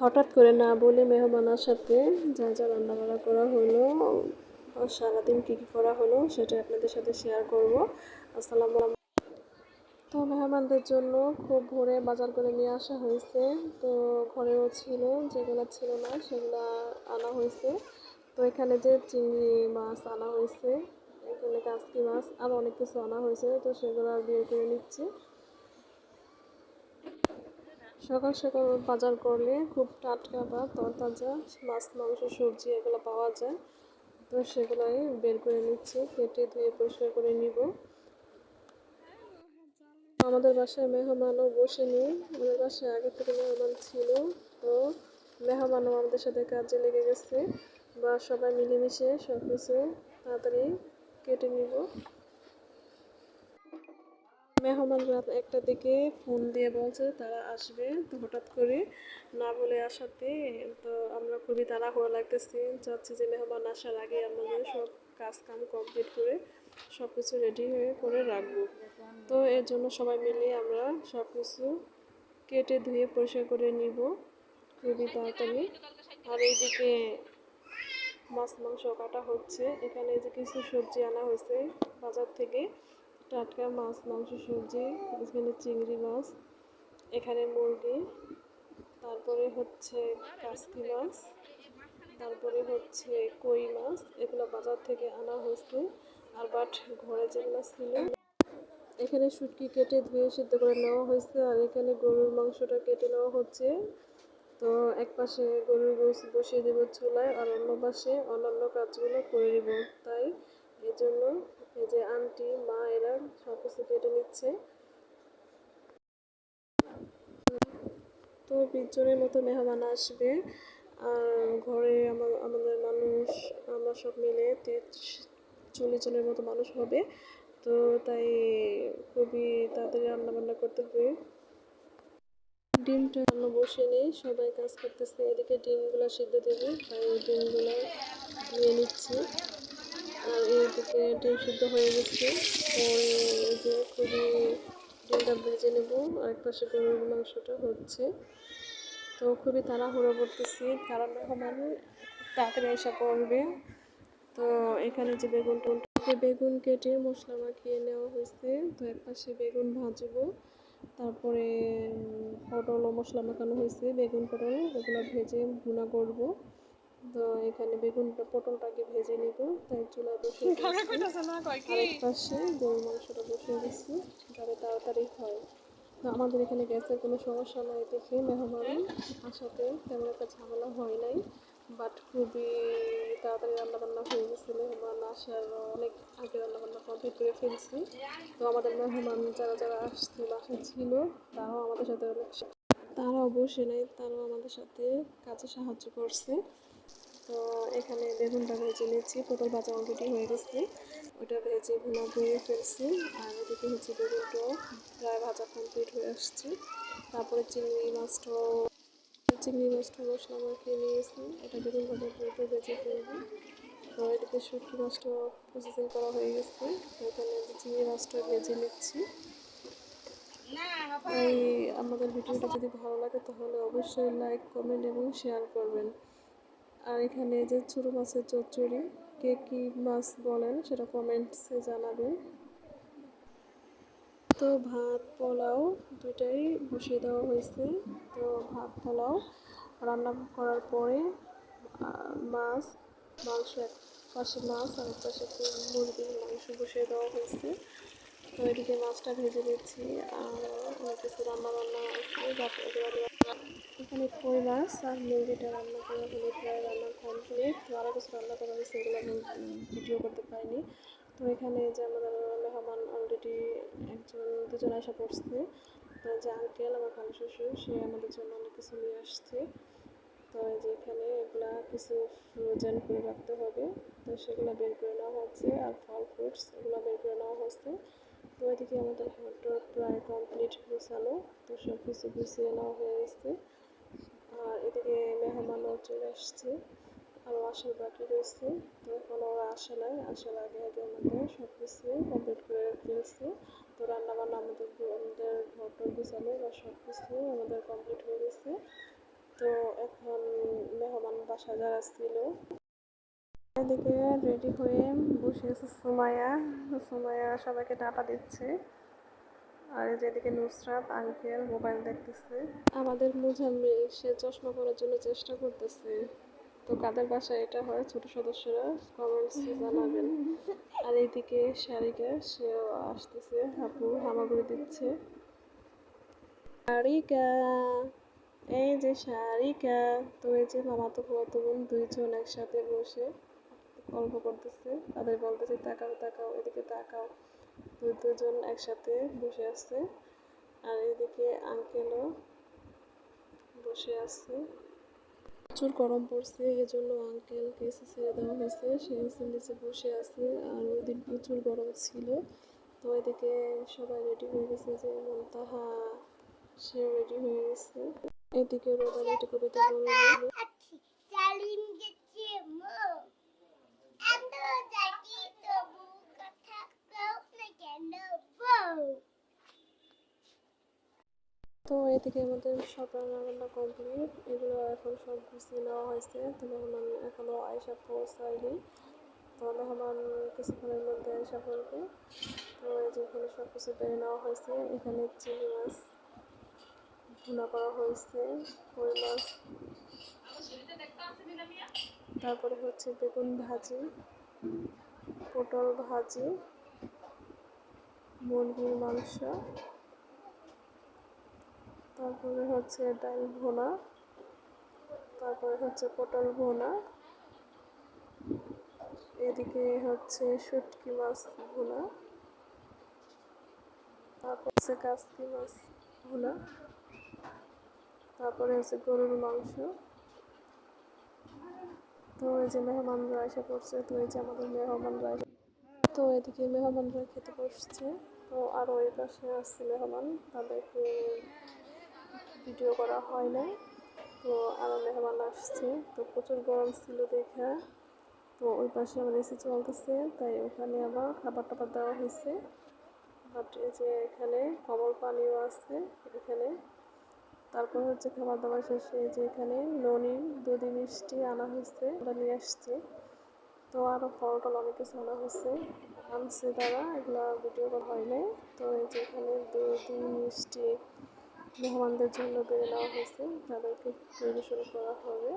হঠাৎ করে না বলে মেহমান সাথে যা যা রান্নাবান্না করা হলো সারাদিন কী কী করা হলো সেটা আপনাদের সাথে শেয়ার করব। আসসালামু তো মেহমানদের জন্য খুব ভোরে বাজার করে নিয়ে আসা হয়েছে। তো ঘরেও ছিল, যেগুলো ছিল না সেগুলো আনা হয়েছে। তো এখানে যে চিংড়ি মাছ আনা হয়েছে, এখানে কাসকি মাছ, আর অনেক কিছু আনা হয়েছে। তো সেগুলো বিয়ে করে নিচ্ছি। সকাল সকাল বাজার করলে খুব টাটকা বা তরতাজা মাছ, মাংস, সবজি এগুলো পাওয়া যায়। তো সেগুলোই বের করে নিচ্ছি, কেটে ধুয়ে পরিষ্কার করে নিব। আমাদের বাসায় মেহমানও বসে বসেনি। আমাদের বাসায় আগে থেকে মেহমান ছিল তো মেহমানও আমাদের সাথে কাজে লেগে গেছে। বা সবাই মিলেমিশে সব কিছু তাড়াতাড়ি কেটে নিব। মেহমান রাত একটা দিকে ফোন দিয়ে বলছে, তারা আসবে। তো হঠাৎ করে না বলে আসাতে তো আমরা খুবই তাড়াহুড়ো লাগতেছি। চাচ্ছি যে মেহমান আসার আগে আমাদের সব কাজ কাম কমপ্লিট করে সব কিছু রেডি হয়ে করে রাখব। তো এর জন্য সবাই মিলে আমরা সব কিছু কেটে ধুয়ে পরিষ্কার করে নিব খুবই তাড়াতাড়ি। আর এইদিকে মাছ মাংস কাটা হচ্ছে। এখানে যে কিছু সবজি আনা হয়েছে বাজার থেকে টাটকা মাছ, মাংস সবজি এখানে চিংড়ি মাছ, এখানে মুরগি, তারপরে হচ্ছে কাসকি মাছ, তারপরে হচ্ছে কই মাছ, এগুলো বাজার থেকে আনা হয়েছে, আর বাট ঘরে যেগুলো ছিল, এখানে শুটকি কেটে ধুয়ে সিদ্ধ করে নেওয়া হয়েছে, আর এখানে গরুর মাংসটা কেটে নেওয়া হচ্ছে। তো এক পাশে গরুর গোস বসিয়ে দেবো চুলায়, আর অন্য পাশে অন্যান্য কাজগুলো করে দেবো, তাই এই জন্য এই যে আন্টি, মা এরা সব কিছু কেটে নিচ্ছে। তো বিশজনের মতো মেহমান আসবে। আর ঘরে আমার আমাদের মানুষ, আমরা সব মিলে চল্লিশ জনের মতো মানুষ হবে। তো তাই খুবই তাড়াতাড়ি রান্না বান্না করতে হবে। ডিমটা রান্না বসে নেই, সবাই কাজ করতেছে। এদিকে ডিমগুলো সিদ্ধ দেবে, তাই ডিমগুলো ধুয়ে নিচ্ছি। আর এইদিকে ডিম সিদ্ধ হয়ে গেছে। খুবই ডিমটা ভেজে নেব। আর এক পাশে গরুর মাংসটা হচ্ছে। তো খুবই তাড়াহুড়ো করতেছি। কারণ মেহমান তাড়াতাড়ি এসে পড়বে তো এখানে যে বেগুন বেগুন কেটে মশলা মাখিয়ে নেওয়া হয়েছে। তো এক পাশে বেগুন ভাজবো। তারপরে পটল ও মশলা মাখানো হয়েছে। বেগুন পটল, ওগুলো ভেজে ভুনা করব। তো এখানে বেগুনটা পটলটাকে ভেজে নিব তাই চুলা বসে আরেক পাশে গরু মাংসটা বসে গেছি যাতে তাড়াতাড়ি হয়। তো আমাদের এখানে গ্যাসের কোনো সমস্যা নাই দেখে মেহমান আসাতে তেমন একটা ঝামেলা হয় নাই বাট খুবই তাড়াতাড়ি রান্নাবান্না হয়ে গেছে। মেহমান আসার অনেক আগে রান্নাবান্না কমপ্লিট করে ফেলছি। তো আমাদের মেহমান যারা যারা আসছে বাসায় ছিল তারাও আমাদের সাথে অনেক তারাও বসে নেই তারাও আমাদের সাথে কাজে সাহায্য করছে। তো এখানে বেগুনটা ভেজে নিচ্ছি পটল ভাজা অলরেডি হয়ে গেছে। ওটা ভেজে ভুনা ধুয়ে ফেলছি। আর এদিকে হচ্ছে বেগুনটাও প্রায় ভাজা কমপ্লিট হয়ে আসছে। তারপরে চিংড়ি মাছটাও, চিংড়ি মাছটা মশলা মাখিয়ে নিয়েছি। এটা বেগুন ভাজা পুরোটা ভেজে ফেলব। তো এদিকে শুটকি মাছটা প্রসেসিং করা হয়ে গেছে। এখানে চিংড়ি মাছটা ভেজে নিচ্ছি। আমাদের ভিডিওটা যদি ভালো লাগে তাহলে অবশ্যই লাইক কমেন্ট এবং শেয়ার করবেন। আর এখানে যে ছোটো মাছের চচ্চড়ি, কে কী মাছ বলেন সেটা কমেন্টসে জানাবেন। তো ভাত, পোলাও দুটাই বসিয়ে দেওয়া হয়েছে। তো ভাত, পোলাও রান্না করার পরে মাছ, মাংস এক পাশে মাছ, আর এক পাশে মুরগির মাংস বসিয়ে দেওয়া হয়েছে। তো এদিকে মাছটা ভেজে দিচ্ছি আর কিছু রান্না বান্না এখানে কই মাছ আর মুরগিটা রান্না করা হলে প্রায় রান্না কমপ্লিট তো আরও কিছু রান্না করা হয়েছে এগুলো আমি ভিডিও করতে পারিনি। তো এখানে যে আমাদের মেহমান অলরেডি একজন, দুজন আসা পড়ছে। তো যে আঙ্কেল আমার খালু শ্বশুর, সে আমাদের জন্য অনেক কিছু নিয়ে আসছে। তো যে এখানে এগুলা কিছু ফ্রোজেন করে রাখতে হবে। তো সেগুলো বের করে নেওয়া হচ্ছে আর ফল ফ্রুটস এগুলো বের করে নেওয়া হচ্ছে। তো এদিকে আমাদের ঘরটা প্রায় কমপ্লিট গুছানো তো সব কিছু গুছিয়ে নেওয়া হয়ে গেছে। আর এদিকে মেহমানও চলে আসছে আরও আসার বাকি রয়েছে। তো এখন ওরা আসে নাই, আসার আগে আগে আমাদের সব কিছু কমপ্লিট করে ফেলছে। তো রান্নাবান্না আমাদের আমাদের ঘরটা গুছানো বা সব কিছু আমাদের কমপ্লিট হয়ে গেছে। তো এখন মেহমান বাসা যারা ছিল, এদিকে রেডি হয়ে বসে আছে সুমাইয়া। সুমাইয়া সবাইকে টাটা দিচ্ছে। আর যেদিকে নুসরাত, আঙ্কেল মোবাইল দেখতেছে। আমাদের মুজাম্মিল সে চশমা পরার জন্য চেষ্টা করতেছে। তো কাদের বাসায় এটা হয়? ছোট সদস্যরা কমেন্টসে জানাবেন। আর এইদিকে শারিকা, সেও আসতেছে। আপু হামাগুড়ি দিচ্ছে। শারিকা, এই যে শারিকা, তো এই যে মামাতো ফুয়াতো বোন দুইজন একসাথে বসে গল্প করতেছে। তাদের বলতেছে, তাকাও তাকাও, এদিকে তাকাও। দুজন একসাথে বসে আছে। আর এদিকে আঙ্কেলও বসে আছে। প্রচুর গরম পড়ছে এই জন্য আঙ্কেলকে এসি ছেড়ে দেওয়া হয়েছে। সে এসির নিচে বসে আছে, আর ওই দিন প্রচুর গরম ছিল। তো এদিকে সবাই রেডি হয়ে গেছে যে মন্তাহা সে রেডি হয়ে গেছে। এদিকে রোদা রেডি কবিতা বলল তো এদিকে আমাদের সব রান্না বান্না কমপ্লিট এগুলো এখন সব গুছিয়ে নেওয়া হয়েছে। তো মেহমান এখনও আয়সা পৌঁছায়নি। তো মেহমান কিছুক্ষণের মধ্যে আয়সা পড়বে তো এই যে এখানে সব কিছু বেড়ে নেওয়া হয়েছে। এখানে চিংড়ি মাছ ভুনা করা হয়েছে, কই মাছ। তারপরে হচ্ছে বেগুন ভাজি, পটল ভাজি। মুরগির মাংস। তারপরে হচ্ছে ডাল ভোনা। তারপরে হচ্ছে পটল ভোনা। এদিকে হচ্ছে শুটকি মাছ ভুনা। তারপর হচ্ছে কাসকি মাছ ভুনা। তারপরে হচ্ছে গরুর মাংস। তো এই যে মেহমানরা এসে পড়ছে, তো এই যে আমাদের মেহমানরা তো এদিকে মেহমানরা খেতে বসছে। তো আরও এই পাশে আসছে মেহমান, তাদেরকে ভিডিও করা হয় না তো আরও মেহমান আসছে, তো প্রচুর গরম ছিল দেখা। তো ওই পাশে আমার এসি চলতেছে, তাই ওখানে আবার খাবার টাবার দেওয়া হয়েছে। বাট এই যে এখানে কমল পানিও আছে এখানে। তারপর হচ্ছে খাবার দাবার শেষে যে এখানে ননি, দুধি মিষ্টি আনা হয়েছে ওটা নিয়ে আসছে। তো আরও ফল টল অনেক কিছু আনা হয়েছে। আনছে তারা, এগুলো ভিডিও করা হয় নাই। তো এই যে এখানে দুধি মিষ্টি মেহমানদের জন্য বেড়ে নেওয়া হয়েছে যাদেরকে পরিবেশন করা হবে।